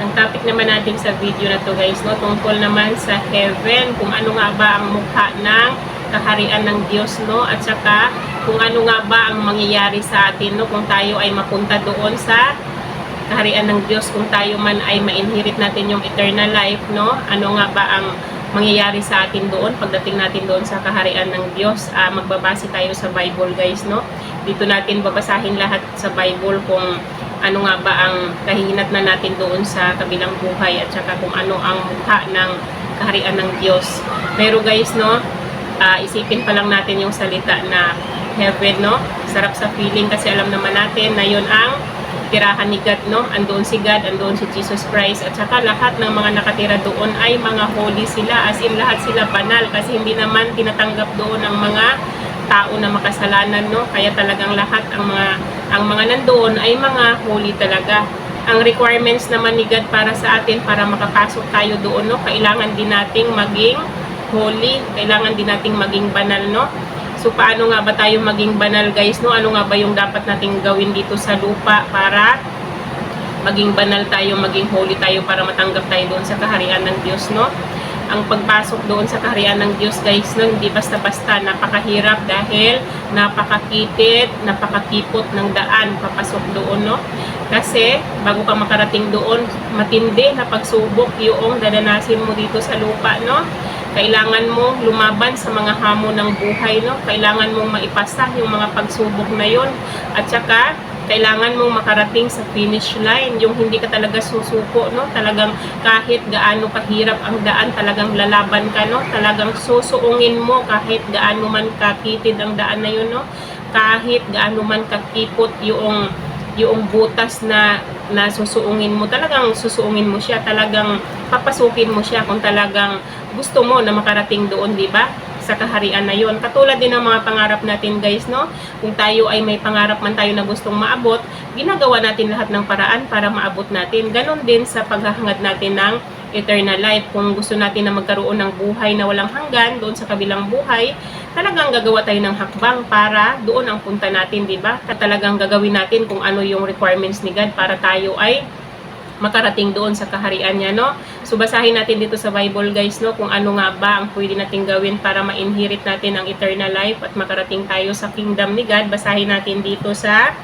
Ang topic naman natin sa video na to guys, no, tungkol naman sa heaven, kung ano nga ba ang mukha ng kaharian ng Diyos, no, at saka kung ano nga ba ang mangyayari sa atin, no, kung tayo ay mapunta doon sa kaharian ng Diyos, kung tayo man ay ma-inherit natin yung eternal life, no, ano nga ba ang mangyayari sa atin doon pagdating natin doon sa kaharian ng Diyos. Ah, magbabase tayo sa Bible guys, no. Dito natin babasahin lahat sa Bible kung ano nga ba ang kahihinat na natin doon sa kabilang buhay at saka kung ano ang mukha ng kaharian ng Diyos. Pero guys, no, ah, isipin pa lang natin yung salita na heaven, no? Sarap sa feeling kasi alam naman natin na yun ang tirahan ni God, no? Andoon si God, andoon si Jesus Christ at saka lahat ng mga nakatira doon ay mga holy sila as in lahat sila banal kasi hindi naman tinatanggap doon ang mga tao na makasalanan, no? Kaya talagang lahat ang mga ang mga nandoon ay mga holy talaga. Ang requirements naman ni God para sa atin para makapasok tayo doon, no? Kailangan din nating maging holy, kailangan din nating maging banal, no? So paano nga ba tayo maging banal, guys, no? Ano nga ba yung dapat nating gawin dito sa lupa para maging banal tayo, maging holy tayo para matanggap tayo doon sa kaharian ng Diyos, no? Ang pagpasok doon sa kaharian ng Diyos guys no, hindi basta-basta napakahirap dahil napakakitid, napakakipot ng daan papasok doon no. Kasi bago ka makarating doon matindi na pagsubok yung dadanasin mo dito sa lupa no. Kailangan mo lumaban sa mga hamon ng buhay no. Kailangan mong maipasa yung mga pagsubok na yon at saka kailangan mong makarating sa finish line, yung hindi ka talaga susuko, no? Talagang kahit gaano kahirap ang daan, talagang lalaban ka, no? Talagang susuungin mo kahit gaano man kakitid ang daan na yun, no? Kahit gaano man kakipot yung yung butas na na susuungin mo, talagang susuungin mo siya, talagang papasukin mo siya kung talagang gusto mo na makarating doon, di ba? Sa kaharian na yon. Katulad din ng mga pangarap natin guys, no? Kung tayo ay may pangarap man tayo na gustong maabot, ginagawa natin lahat ng paraan para maabot natin. Ganon din sa paghahangad natin ng eternal life. Kung gusto natin na magkaroon ng buhay na walang hanggan doon sa kabilang buhay, talagang gagawa tayo ng hakbang para doon ang punta natin, di ba? Talagang gagawin natin kung ano yung requirements ni God para tayo ay makarating doon sa kaharian niya, no? So, basahin natin dito sa Bible, guys, no? Kung ano nga ba ang pwede nating gawin para ma-inherit natin ang eternal life at makarating tayo sa kingdom ni God. Basahin natin dito sa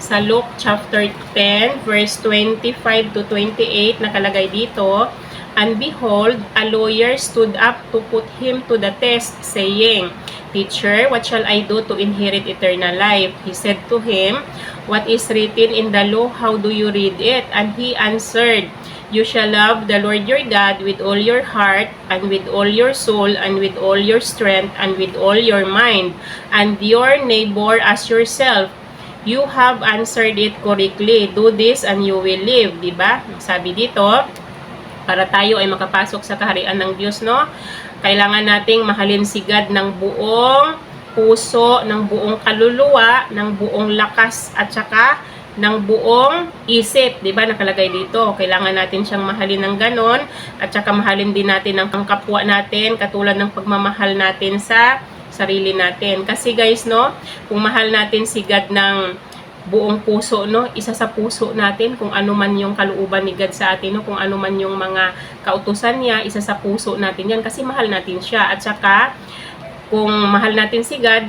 sa Luke chapter 10, verse 25 to 28, nakalagay dito, And behold, a lawyer stood up to put him to the test, saying, Teacher, what shall I do to inherit eternal life? He said to him, What is written in the law? How do you read it? And he answered, You shall love the Lord your God with all your heart, and with all your soul, and with all your strength, and with all your mind, and your neighbor as yourself. You have answered it correctly. Do this and you will live. Diba? Sabi dito, para tayo ay makapasok sa kaharian ng Diyos, no? Kailangan nating mahalin si God ng buong puso, ng buong kaluluwa, ng buong lakas at saka ng buong isip, 'di ba? Nakalagay dito. Kailangan natin siyang mahalin ng ganon at saka mahalin din natin ang kapwa natin katulad ng pagmamahal natin sa sarili natin. Kasi guys, no, kung mahal natin si God ng buong puso, no? Isa sa puso natin kung ano man yung kalooban ni God sa atin, no? Kung ano man yung mga kautusan niya, isa sa puso natin yan kasi mahal natin siya. At saka, kung mahal natin si God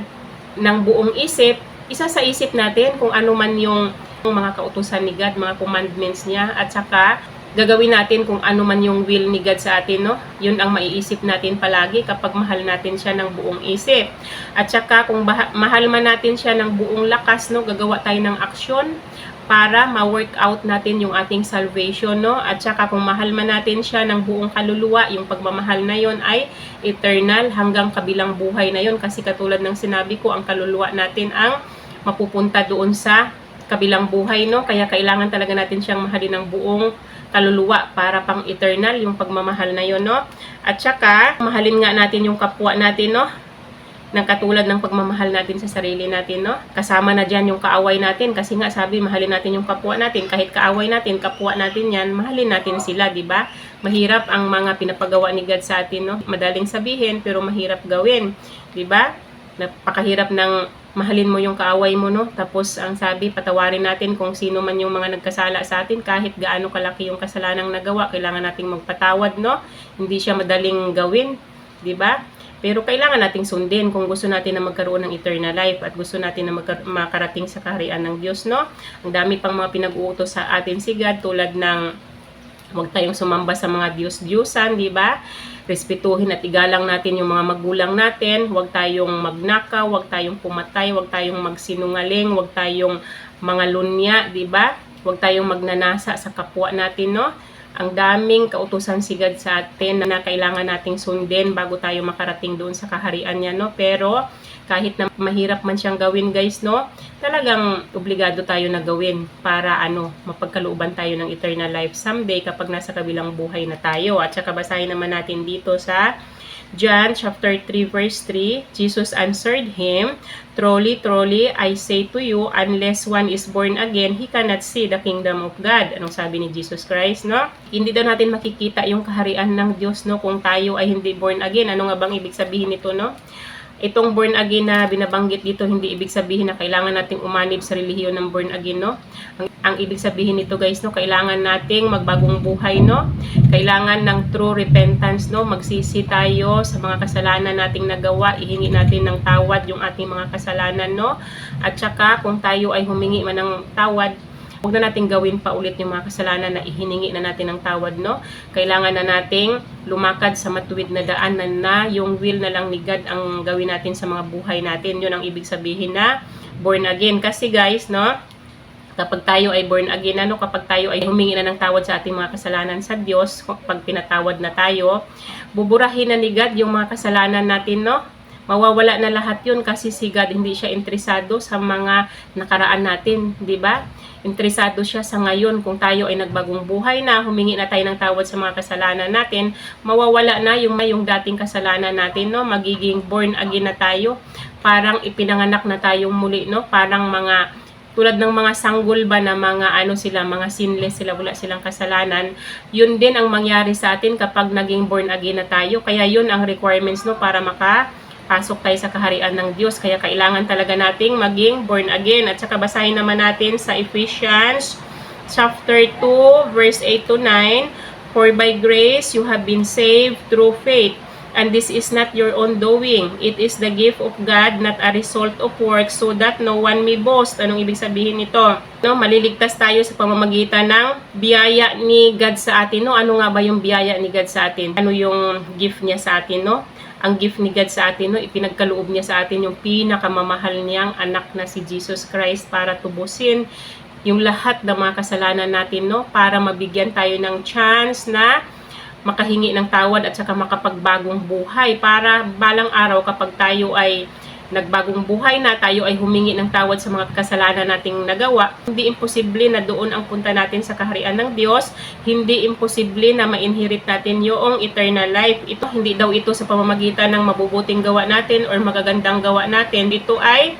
ng buong isip, isa sa isip natin kung ano man yung mga kautusan ni God, mga commandments niya, at saka gagawin natin kung ano man yung will ni God sa atin, no? Yun ang maiisip natin palagi kapag mahal natin siya ng buong isip. At saka kung mahal man natin siya ng buong lakas, no? Gagawa tayo ng aksyon para ma-work out natin yung ating salvation, no? At saka kung mahal man natin siya ng buong kaluluwa, yung pagmamahal na yon ay eternal hanggang kabilang buhay na yon kasi katulad ng sinabi ko, ang kaluluwa natin ang mapupunta doon sa kabilang buhay, no? Kaya kailangan talaga natin siyang mahalin ng buong kaluluwa para pang eternal yung pagmamahal na yon, no? At saka, mahalin nga natin yung kapwa natin, no? Ng katulad ng pagmamahal natin sa sarili natin, no? Kasama na dyan yung kaaway natin kasi nga sabi, mahalin natin yung kapwa natin. Kahit kaaway natin, kapwa natin yan, mahalin natin sila, di ba? Mahirap ang mga pinapagawa ni God sa atin, no? Madaling sabihin, pero mahirap gawin, di ba? Napakahirap ng mahalin mo yung kaaway mo, no? Tapos, ang sabi, patawarin natin kung sino man yung mga nagkasala sa atin, kahit gaano kalaki yung kasalanang nagawa, kailangan nating magpatawad, no? Hindi siya madaling gawin, di ba? Pero kailangan nating sundin kung gusto natin na magkaroon ng eternal life at gusto natin na makarating sa kaharian ng Diyos, no? Ang dami pang mga pinag-uutos sa atin si God tulad ng Huwag tayong sumamba sa mga Diyos-Diyosan, di ba? Respetuhin at igalang natin yung mga magulang natin. Huwag tayong magnakaw, huwag tayong pumatay, huwag tayong magsinungaling, huwag tayong mga lunya, di ba? Huwag tayong magnanasa sa kapwa natin, no? Ang daming kautusan si God sa atin na kailangan nating sundin bago tayo makarating doon sa kaharian niya, no? Pero kahit na mahirap man siyang gawin, guys, no? Talagang obligado tayo na gawin para ano, mapagkalooban tayo ng eternal life someday kapag nasa kabilang buhay na tayo. At saka basahin naman natin dito sa John chapter 3 verse 3, Jesus answered him, Truly, truly, I say to you, unless one is born again, he cannot see the kingdom of God. Anong sabi ni Jesus Christ, no? Hindi daw natin makikita yung kaharian ng Diyos, no? Kung tayo ay hindi born again. Ano nga bang ibig sabihin nito, no? Itong born again na binabanggit dito, hindi ibig sabihin na kailangan nating umanib sa relihiyon ng born again, no? Ang, ang ibig sabihin nito, guys, no? Kailangan nating magbagong buhay, no? Kailangan ng true repentance, no? Magsisi tayo sa mga kasalanan nating nagawa, ihingi natin ng tawad yung ating mga kasalanan, no? At saka, kung tayo ay humingi man ng tawad, Huwag na natin gawin pa ulit yung mga kasalanan na ihiningi na natin ng tawad, no? Kailangan na nating lumakad sa matuwid na daan na, na yung will na lang ni God ang gawin natin sa mga buhay natin. Yun ang ibig sabihin na born again. Kasi guys, no? Kapag tayo ay born again, ano, kapag tayo ay humingi na ng tawad sa ating mga kasalanan sa Diyos, kapag pinatawad na tayo, buburahin na ni God yung mga kasalanan natin, no? Mawawala na lahat yun kasi si God hindi siya interesado sa mga nakaraan natin, di ba? interesado siya sa ngayon kung tayo ay nagbagong buhay na, humingi na tayo ng tawad sa mga kasalanan natin, mawawala na yung, yung dating kasalanan natin, no? Magiging born again na tayo. Parang ipinanganak na tayong muli, no? Parang mga tulad ng mga sanggol ba na mga ano sila, mga sinless sila, wala silang kasalanan, yun din ang mangyari sa atin kapag naging born again na tayo. Kaya yun ang requirements no para maka pasok tayo sa kaharian ng Diyos. Kaya kailangan talaga nating maging born again. At saka basahin naman natin sa Ephesians chapter 2 verse 8 to 9. For by grace you have been saved through faith. And this is not your own doing. It is the gift of God, not a result of works, so that no one may boast. Anong ibig sabihin nito? No, maliligtas tayo sa pamamagitan ng biyaya ni God sa atin. No? Ano nga ba yung biyaya ni God sa atin? Ano yung gift niya sa atin? No? ang gift ni God sa atin, no? ipinagkaloob niya sa atin yung pinakamamahal niyang anak na si Jesus Christ para tubusin yung lahat ng mga kasalanan natin, no? para mabigyan tayo ng chance na makahingi ng tawad at saka makapagbagong buhay para balang araw kapag tayo ay nagbagong buhay na, tayo ay humingi ng tawad sa mga kasalanan nating nagawa, hindi imposible na doon ang punta natin sa kaharian ng Diyos, hindi imposible na ma-inherit natin yung eternal life. Ito, hindi daw ito sa pamamagitan ng mabubuting gawa natin or magagandang gawa natin. Ito ay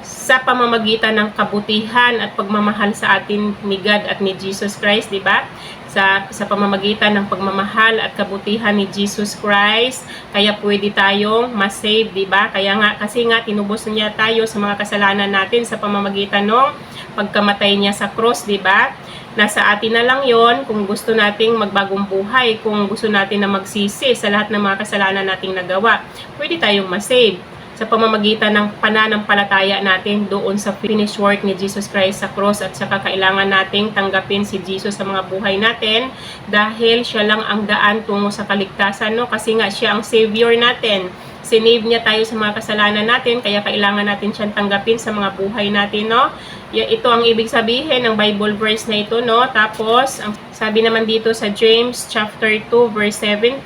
sa pamamagitan ng kabutihan at pagmamahal sa atin ni God at ni Jesus Christ, di ba? Sa, sa pamamagitan ng pagmamahal at kabutihan ni Jesus Christ, kaya pwede tayong masave, di ba? Kaya nga, kasi nga, tinubos niya tayo sa mga kasalanan natin sa pamamagitan ng pagkamatay niya sa cross, di ba? Nasa atin na lang yon kung gusto nating magbagong buhay, kung gusto natin na magsisi sa lahat ng mga kasalanan nating nagawa, pwede tayong masave sa pamamagitan ng pananampalataya natin doon sa finished work ni Jesus Christ sa cross at saka kailangan nating tanggapin si Jesus sa mga buhay natin dahil siya lang ang daan tungo sa kaligtasan no? Kasi nga siya ang savior natin. Sinave niya tayo sa mga kasalanan natin kaya kailangan natin siyang tanggapin sa mga buhay natin no? Ito ang ibig sabihin ng Bible verse na ito no? Tapos ang sabi naman dito sa James chapter 2 verse 17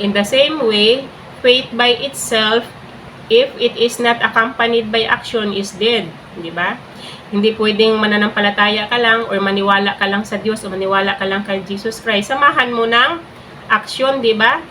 in the same way faith by itself, if it is not accompanied by action, is dead. Di ba? Hindi pwedeng mananampalataya ka lang or maniwala ka lang sa Diyos o maniwala ka lang kay Jesus Christ. Samahan mo ng action, di ba?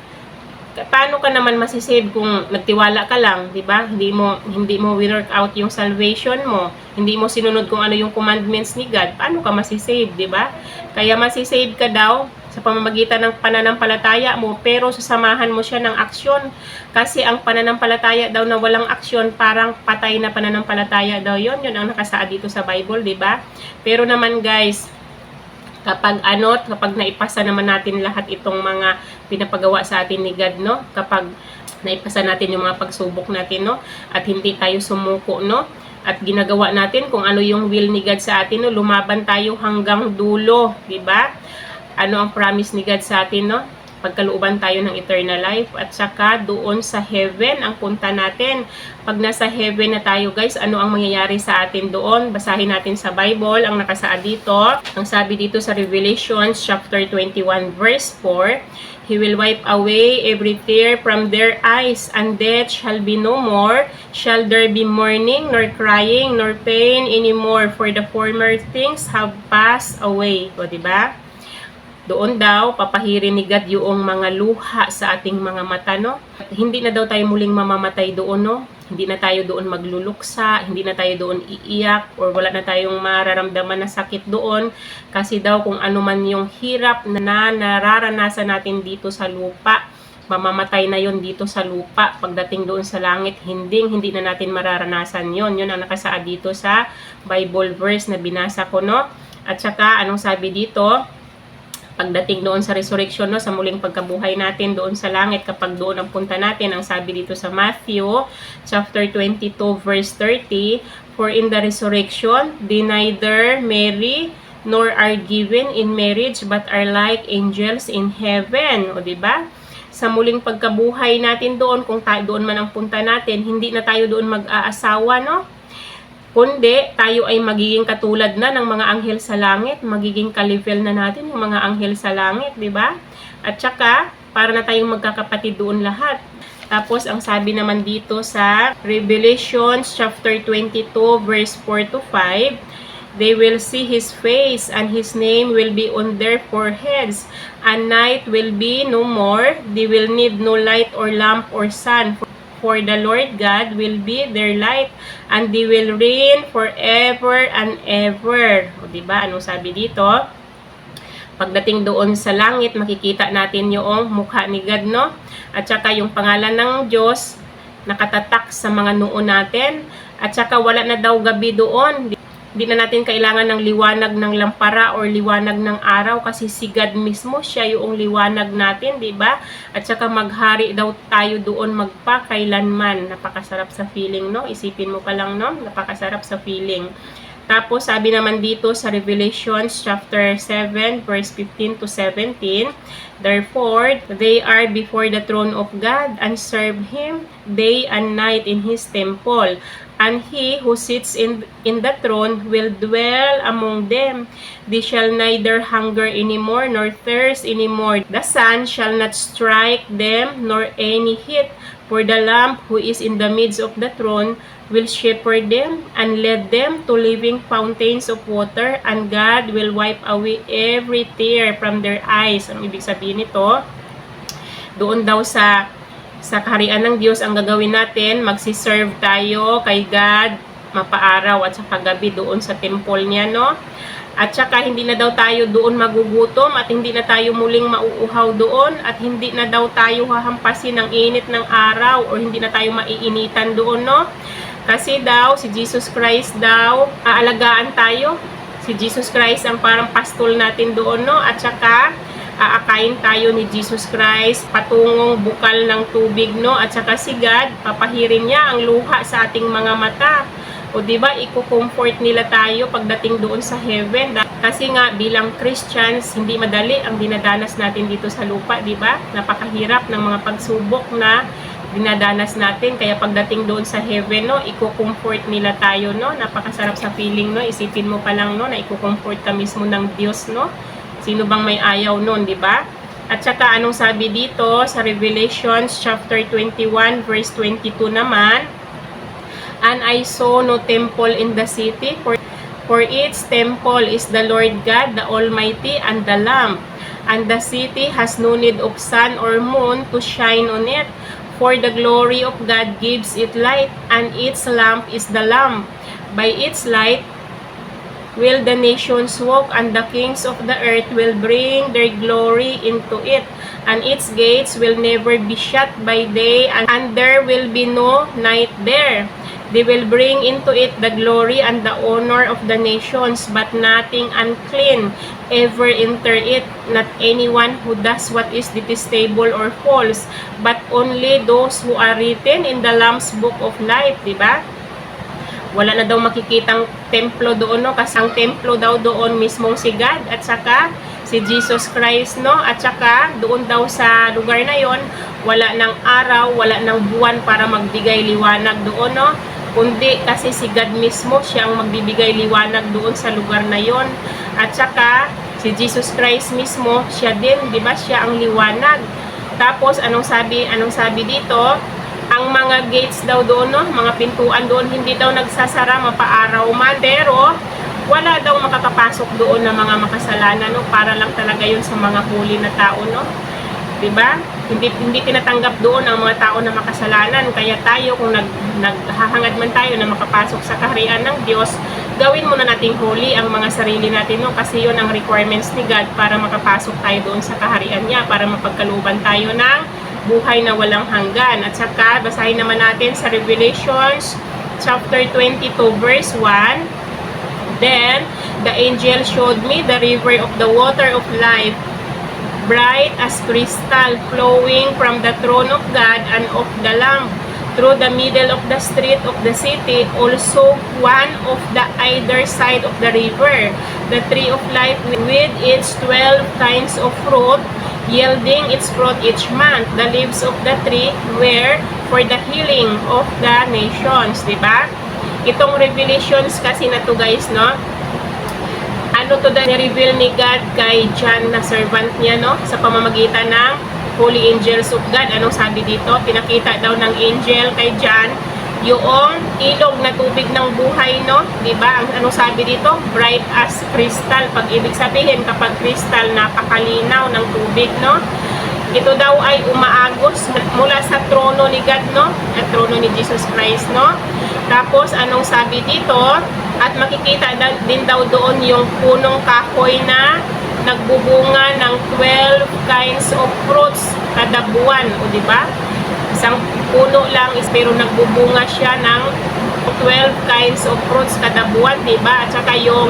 Paano ka naman masisave kung nagtiwala ka lang, di ba? Hindi mo hindi mo work out yung salvation mo. Hindi mo sinunod kung ano yung commandments ni God. Paano ka masisave, di ba? Kaya masisave ka daw sa pamamagitan ng pananampalataya mo pero sasamahan mo siya ng aksyon. Kasi ang pananampalataya daw na walang aksyon parang patay na pananampalataya daw yon yun ang nakasaad dito sa Bible di ba? Pero naman guys kapag ano kapag naipasa naman natin lahat itong mga pinapagawa sa atin ni God no? Kapag naipasa natin yung mga pagsubok natin no? At hindi tayo sumuko no? At ginagawa natin kung ano yung will ni God sa atin no? Lumaban tayo hanggang dulo di ba ano ang promise ni God sa atin, no? Pagkalooban tayo ng eternal life at saka doon sa heaven ang punta natin. Pag nasa heaven na tayo guys, ano ang mangyayari sa atin doon? Basahin natin sa Bible ang nakasaad dito. Ang sabi dito sa Revelations chapter 21 verse 4, He will wipe away every tear from their eyes, and death shall be no more. Shall there be mourning, nor crying, nor pain anymore, for the former things have passed away. O, di ba? Doon daw, papahirin ni God yung mga luha sa ating mga mata, no? At hindi na daw tayo muling mamamatay doon, no? Hindi na tayo doon magluluksa, hindi na tayo doon iiyak, or wala na tayong mararamdaman na sakit doon. Kasi daw kung ano man yung hirap na nararanasan natin dito sa lupa, mamamatay na yon dito sa lupa. Pagdating doon sa langit, hindi, hindi na natin mararanasan yon Yun ang nakasaad dito sa Bible verse na binasa ko, no? At saka, anong sabi dito? Pagdating doon sa resurrection no sa muling pagkabuhay natin doon sa langit kapag doon ang punta natin ang sabi dito sa Matthew chapter 22 verse 30 for in the resurrection they neither marry nor are given in marriage but are like angels in heaven. O di ba? Sa muling pagkabuhay natin doon kung tayo doon man ang punta natin hindi na tayo doon mag-aasawa no kundi tayo ay magiging katulad na ng mga anghel sa langit, magiging ka-level na natin yung mga anghel sa langit, di ba? At saka, para na tayong magkakapatid doon lahat. Tapos, ang sabi naman dito sa Revelation chapter 22 verse 4 to 5, They will see His face, and His name will be on their foreheads, and night will be no more. They will need no light or lamp or sun, for the Lord God will be their light, and they will reign forever and ever. O, diba? Anong sabi dito? Pagdating doon sa langit, makikita natin yung mukha ni God, no? At saka yung pangalan ng Diyos, nakatatak sa mga noo natin. At saka wala na daw gabi doon. Hindi na natin kailangan ng liwanag ng lampara or liwanag ng araw kasi si God mismo siya yung liwanag natin, 'di ba? At saka maghari daw tayo doon magpakailanman. Napakasarap sa feeling, no? Isipin mo pa lang, no? Napakasarap sa feeling. Tapos sabi naman dito sa Revelations chapter 7 verse 15 to 17, Therefore, they are before the throne of God and serve him day and night in his temple and he who sits in, in the throne will dwell among them. They shall neither hunger anymore nor thirst anymore. The sun shall not strike them nor any heat. For the Lamb who is in the midst of the throne will shepherd them and lead them to living fountains of water and God will wipe away every tear from their eyes. Ang ibig sabihin nito, doon daw sa sa kaharian ng Diyos ang gagawin natin, magsiserve tayo kay God mapaaraw at sa kagabi doon sa temple niya, no? At saka hindi na daw tayo doon magugutom at hindi na tayo muling mauuhaw doon at hindi na daw tayo hahampasin ng init ng araw o hindi na tayo maiinitan doon, no? Kasi daw, si Jesus Christ daw, aalagaan tayo. Si Jesus Christ ang parang pastol natin doon, no? At saka, aakayin tayo ni Jesus Christ patungong bukal ng tubig no? At saka si God papahirin niya ang luha sa ating mga mata. O di ba iko-comfort nila tayo pagdating doon sa heaven. Kasi nga bilang Christians hindi madali ang dinadanas natin dito sa lupa di ba? Napakahirap ng mga pagsubok na dinadanas natin. Kaya pagdating doon sa heaven no iko-comfort nila tayo no? Napakasarap sa feeling no? Isipin mo pa lang no na iko-comfort ka mismo ng Diyos no Sino bang may ayaw nun, di ba? At saka anong sabi dito sa Revelations chapter 21 verse 22 naman, And I saw no temple in the city, for, for its temple is the Lord God, the Almighty, and the Lamb. And the city has no need of sun or moon to shine on it, for the glory of God gives it light, and its lamp is the Lamb. By its light, will the nations walk, and the kings of the earth will bring their glory into it. And its gates will never be shut by day, and, and there will be no night there. They will bring into it the glory and the honor of the nations, but nothing unclean ever enter it, not anyone who does what is detestable or false, but only those who are written in the Lamb's Book of Life, di ba? Wala na daw makikitang templo doon, no? Kasi ang templo daw doon mismong si God at saka si Jesus Christ, no? At saka doon daw sa lugar na yon wala ng araw, wala ng buwan para magbigay liwanag doon, no? Kundi kasi si God mismo siya ang magbibigay liwanag doon sa lugar na yon. At saka si Jesus Christ mismo, siya din, 'di ba? Siya ang liwanag. Tapos anong sabi, anong sabi dito? Ang mga gates daw doon, no, mga pintuan doon, hindi daw nagsasara mapaaraw man, pero wala daw makakapasok doon na mga makasalanan, no, para lang talaga yun sa mga huli na tao, no. 'Di ba? Hindi hindi tinatanggap doon ang mga tao na makasalanan. Kaya tayo kung nag naghahangad man tayo na makapasok sa kaharian ng Diyos, gawin muna nating holy ang mga sarili natin no kasi 'yon ang requirements ni God para makapasok tayo doon sa kaharian niya para mapagkaluban tayo ng buhay na walang hanggan. At saka basahin naman natin sa Revelations chapter 22 verse 1. Then the angel showed me the river of the water of life bright as crystal flowing from the throne of God and of the Lamb through the middle of the street of the city also one of the either side of the river the tree of life with its 12 kinds of fruit yielding its fruit each month the leaves of the tree were for the healing of the nations di ba itong revelations kasi na to guys no ano to na reveal ni God kay John na servant niya no sa pamamagitan ng Holy Angels of God. Anong sabi dito? Pinakita daw ng angel kay John yung ilog na tubig ng buhay no, 'di ba? Ang anong sabi dito? Bright as crystal. Pag ibig sabihin kapag crystal napakalinaw ng tubig no. Ito daw ay umaagos mula sa trono ni God no, at trono ni Jesus Christ no. Tapos anong sabi dito? At makikita din daw doon yung punong kahoy na nagbubunga ng 12 kinds of fruits kada buwan, o di ba? Isang puno lang is pero nagbubunga siya ng 12 kinds of fruits kada buwan, di ba? At saka yung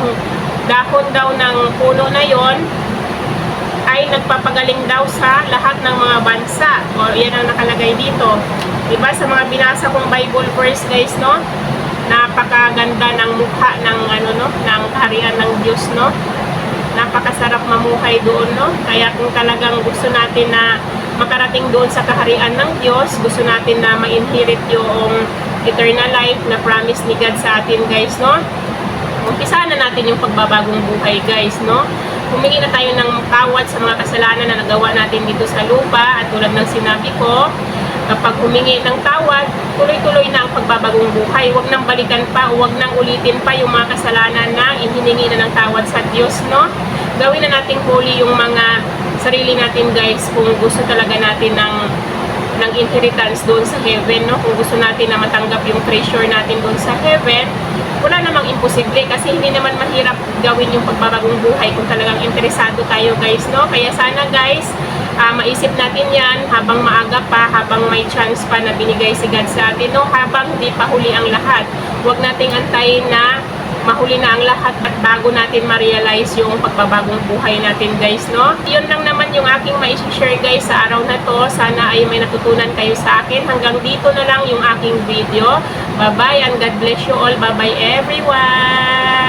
dahon daw ng puno na yon ay nagpapagaling daw sa lahat ng mga bansa. O yan ang nakalagay dito. Di ba sa mga binasa kong Bible verse guys, no? Napakaganda ng mukha ng ano no, ng kaharian ng Diyos, no? Napakasarap mamuhay doon, no? Kaya kung talagang gusto natin na makarating doon sa kaharian ng Diyos, gusto natin na ma-inherit yung eternal life na promise ni God sa atin, guys, no? Umpisa na natin yung pagbabagong buhay, guys, no? Humingi na tayo ng tawad sa mga kasalanan na nagawa natin dito sa lupa at tulad ng sinabi ko, kapag humingi ng tawad, tuloy-tuloy na ang pagbabagong buhay. Huwag nang balikan pa, huwag nang ulitin pa yung mga kasalanan na ihiningi na ng tawad sa Diyos, no? Gawin na nating holy yung mga sarili natin, guys, kung gusto talaga natin ng ng inheritance doon sa heaven, no? Kung gusto natin na matanggap yung treasure natin doon sa heaven, wala namang imposible kasi hindi naman mahirap gawin yung pagbabagong buhay kung talagang interesado tayo, guys, no? Kaya sana, guys, ah, maisip natin yan habang maaga pa, habang may chance pa na binigay si God sa atin, no? Habang hindi pa huli ang lahat. Huwag nating antayin na mahuli na ang lahat at bago natin ma-realize yung pagbabagong buhay natin guys, no? Yun lang naman yung aking ma-share guys sa araw na to. Sana ay may natutunan kayo sa akin. Hanggang dito na lang yung aking video. Bye-bye and God bless you all. Bye-bye everyone!